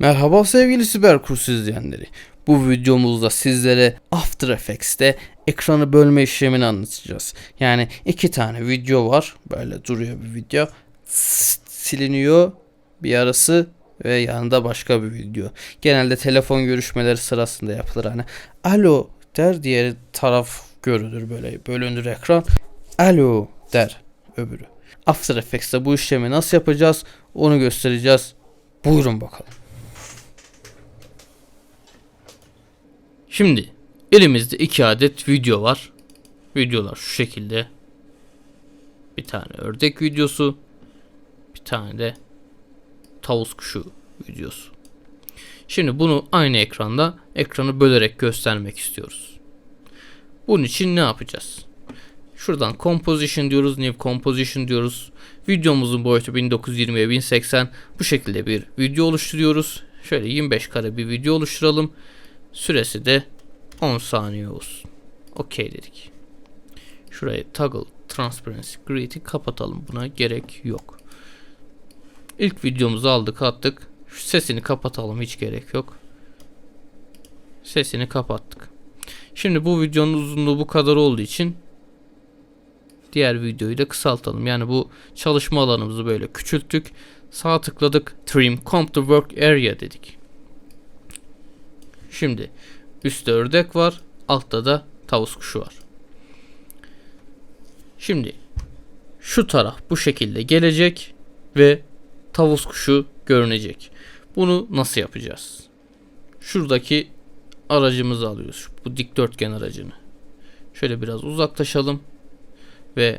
Merhaba sevgili siber kursu izleyenleri. Bu videomuzda sizlere After Effects'te ekranı bölme işlemini anlatacağız. Yani iki tane video var. Böyle duruyor bir video. Siliniyor bir arası ve yanında başka bir video. Genelde telefon görüşmeleri sırasında yapılır. Hani alo der diğer taraf görülür böyle bölünür ekran. Alo der öbürü. After Effects'te bu işlemi nasıl yapacağız onu göstereceğiz. Buyurun bakalım. Şimdi elimizde iki adet video var. Videolar şu şekilde. Bir tane ördek videosu, bir tane de tavus kuşu videosu. Şimdi bunu aynı ekranda ekranı bölerek göstermek istiyoruz. Bunun için ne yapacağız? Şuradan composition diyoruz, new composition diyoruz. Videomuzun boyutu 1920'ye 1080. Bu şekilde bir video oluşturuyoruz. Şöyle 25 kare bir video oluşturalım. Süresi de 10 saniye olsun. Okey dedik. Şurayı toggle transparency grid'i kapatalım. Buna gerek yok. İlk videomuzu aldık attık. Şu sesini kapatalım hiç gerek yok. Sesini kapattık. Şimdi bu videonun uzunluğu bu kadar olduğu için diğer videoyu da kısaltalım. Yani bu çalışma alanımızı böyle küçülttük. Sağ tıkladık. Trim come to work area dedik. Şimdi üstte ördek var. Altta da tavus kuşu var. Şimdi şu taraf bu şekilde gelecek ve tavus kuşu görünecek. Bunu nasıl yapacağız? Şuradaki aracımızı alıyoruz. Bu dikdörtgen aracını. Şöyle biraz uzaklaşalım ve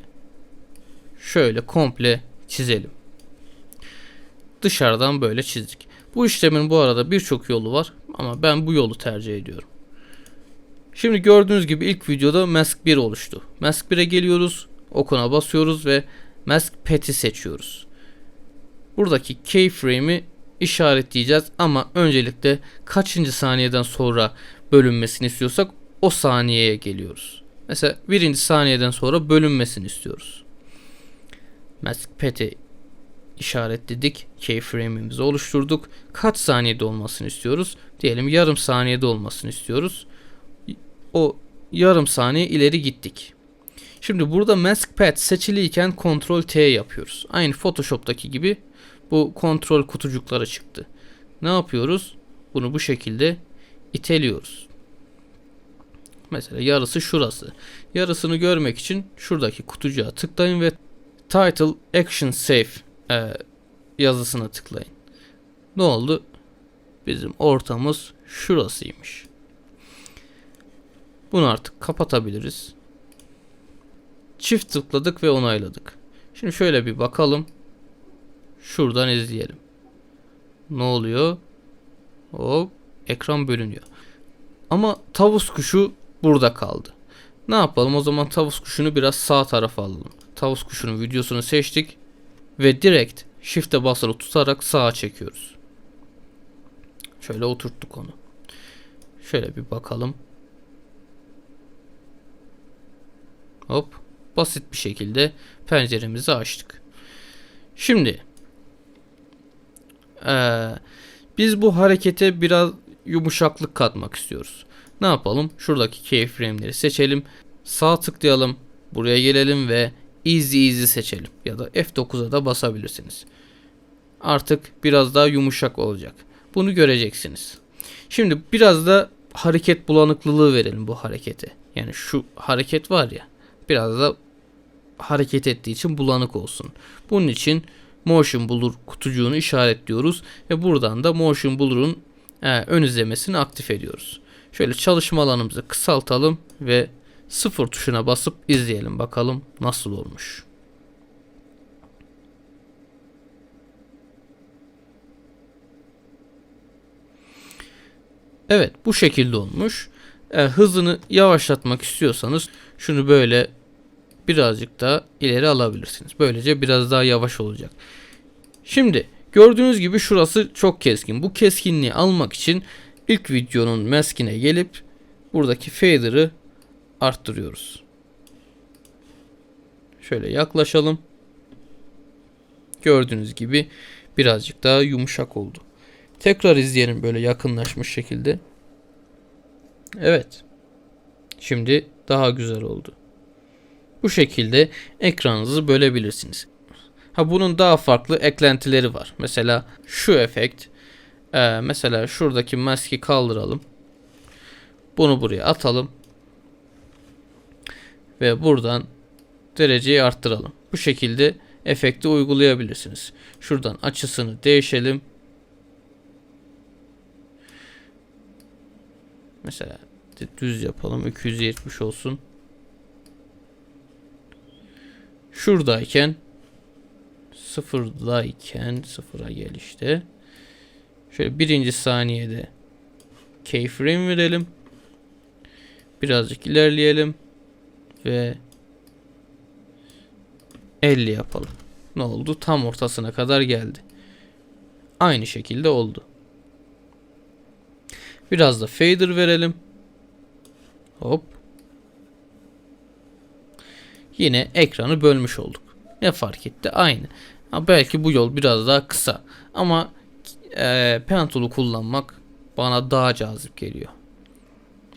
şöyle komple çizelim. Dışarıdan böyle çizdik. Bu işlemin bu arada birçok yolu var ama ben bu yolu tercih ediyorum. Şimdi gördüğünüz gibi ilk videoda mask 1 oluştu. Mask 1'e geliyoruz, okuna basıyoruz ve mask pet'i seçiyoruz. Buradaki keyframe'i işaretleyeceğiz ama öncelikle kaçıncı saniyeden sonra bölünmesini istiyorsak o saniyeye geliyoruz. Mesela birinci saniyeden sonra bölünmesini istiyoruz. Mask pet'i işaretledik. Keyframe'imizi oluşturduk. Kaç saniyede olmasını istiyoruz? Diyelim yarım saniyede olmasını istiyoruz. O yarım saniye ileri gittik. Şimdi burada mask pad seçiliyken Ctrl T yapıyoruz. Aynı Photoshop'taki gibi bu kontrol kutucukları çıktı. Ne yapıyoruz? Bunu bu şekilde iteliyoruz. Mesela yarısı şurası. Yarısını görmek için şuradaki kutucuğa tıklayın ve Title Action Save e, yazısına tıklayın. Ne oldu? Bizim ortamız şurasıymış. Bunu artık kapatabiliriz. Çift tıkladık ve onayladık. Şimdi şöyle bir bakalım. Şuradan izleyelim. Ne oluyor? Hop ekran bölünüyor. Ama tavus kuşu burada kaldı. Ne yapalım o zaman tavus kuşunu biraz sağ tarafa alalım. Tavus kuşunun videosunu seçtik ve direkt shift'e basılı tutarak sağa çekiyoruz. Şöyle oturttuk onu. Şöyle bir bakalım. Hop basit bir şekilde penceremizi açtık. Şimdi ee, biz bu harekete biraz yumuşaklık katmak istiyoruz. Ne yapalım? Şuradaki keyframe'leri seçelim. Sağ tıklayalım. Buraya gelelim ve easy easy seçelim. Ya da F9'a da basabilirsiniz. Artık biraz daha yumuşak olacak. Bunu göreceksiniz. Şimdi biraz da hareket bulanıklılığı verelim bu harekete. Yani şu hareket var ya biraz da hareket ettiği için bulanık olsun. Bunun için Motion Blur kutucuğunu işaretliyoruz ve buradan da Motion Blur'un e, ön izlemesini aktif ediyoruz. Şöyle çalışma alanımızı kısaltalım ve sıfır tuşuna basıp izleyelim bakalım nasıl olmuş. Evet bu şekilde olmuş. E, hızını yavaşlatmak istiyorsanız şunu böyle birazcık daha ileri alabilirsiniz. Böylece biraz daha yavaş olacak. Şimdi gördüğünüz gibi şurası çok keskin. Bu keskinliği almak için ilk videonun maskine gelip buradaki fader'ı arttırıyoruz. Şöyle yaklaşalım. Gördüğünüz gibi birazcık daha yumuşak oldu. Tekrar izleyelim böyle yakınlaşmış şekilde. Evet. Şimdi daha güzel oldu. Bu şekilde ekranınızı bölebilirsiniz. Ha bunun daha farklı eklentileri var. Mesela şu efekt. Ee, mesela şuradaki maski kaldıralım. Bunu buraya atalım. Ve buradan dereceyi arttıralım. Bu şekilde efekti uygulayabilirsiniz. Şuradan açısını değişelim. Mesela düz yapalım 270 olsun. Şuradayken sıfırdayken sıfıra gel işte. Şöyle birinci saniyede keyframe verelim. Birazcık ilerleyelim ve 50 yapalım. Ne oldu? Tam ortasına kadar geldi. Aynı şekilde oldu. Biraz da fader verelim. Hop. Yine ekranı bölmüş olduk. Ne fark etti? Aynı. Ha, belki bu yol biraz daha kısa. Ama e, pen kullanmak bana daha cazip geliyor.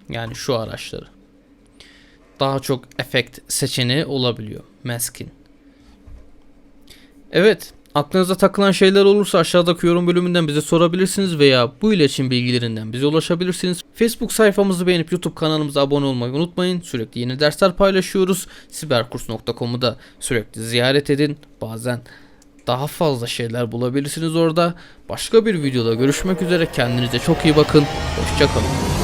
Yani şu araçları. Daha çok efekt seçeneği olabiliyor. Mask'in. Evet. Aklınıza takılan şeyler olursa aşağıdaki yorum bölümünden bize sorabilirsiniz veya bu iletişim bilgilerinden bize ulaşabilirsiniz. Facebook sayfamızı beğenip YouTube kanalımıza abone olmayı unutmayın. Sürekli yeni dersler paylaşıyoruz. Siberkurs.com'u da sürekli ziyaret edin. Bazen daha fazla şeyler bulabilirsiniz orada. Başka bir videoda görüşmek üzere. Kendinize çok iyi bakın. Hoşçakalın.